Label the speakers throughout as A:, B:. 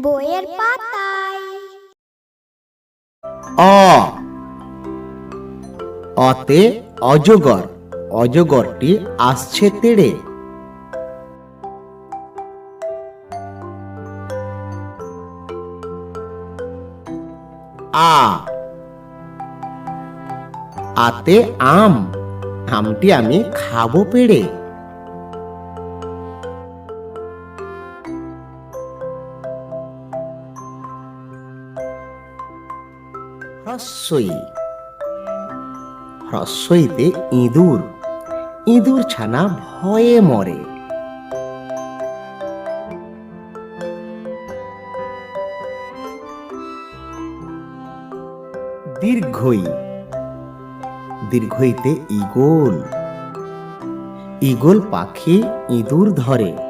A: বইয়ের পাতায়।
B: অ। অতে অজগর, অজগরটি আসছে তেড়ে। আ। আতে আম, আমটি আমি খাব পেড়ে। হ্রস্বই। হ্রস্বইতে ইঁদুর। ইঁদুর ছানা ভয়ে মরে। দীর্ঘই। দীর্ঘইতে ইগল ইগল পাখি ইঁদুর ধরে।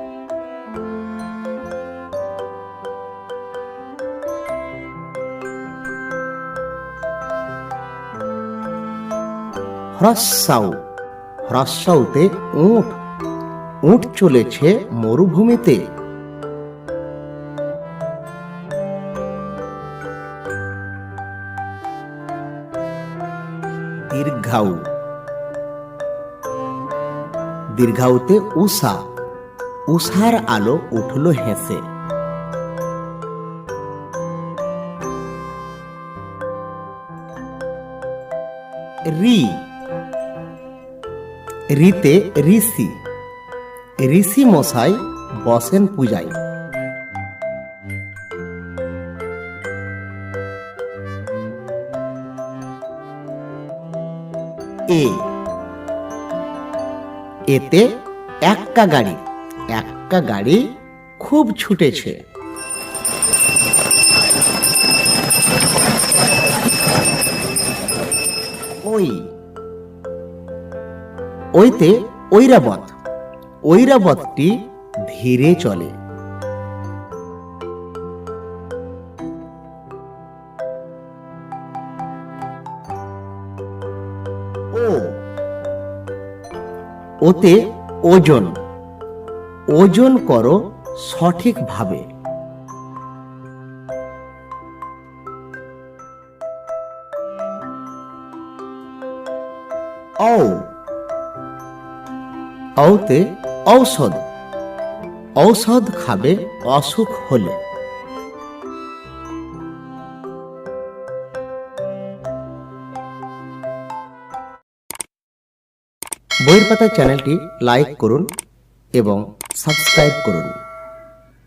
B: হ্রস্বাউ। হ্রস্বাউতে উঠ উঠ চলেছে মরুভূমিতে। দীর্ঘাউ। দীর্ঘাউতে উষা। উষার আলো উঠল হেসে। রি। রিতে ঋষি। ঋষি মশাই বসেন পূজায়। এ। এতে এক্কা গাড়ি এক্কা গাড়ি খুব ছুটেছে। ওই ওইতে ঐরাবত ঐরাবতটি ধীরে চলে। ও ওতে ওজন ওজন করো সঠিকভাবে। ঔ ঔতে ঔষধ। ঔষধ খাবে অসুখ হলে। বইয়ের পাতা চ্যানেলটি লাইক করুন এবং সাবস্ক্রাইব করুন।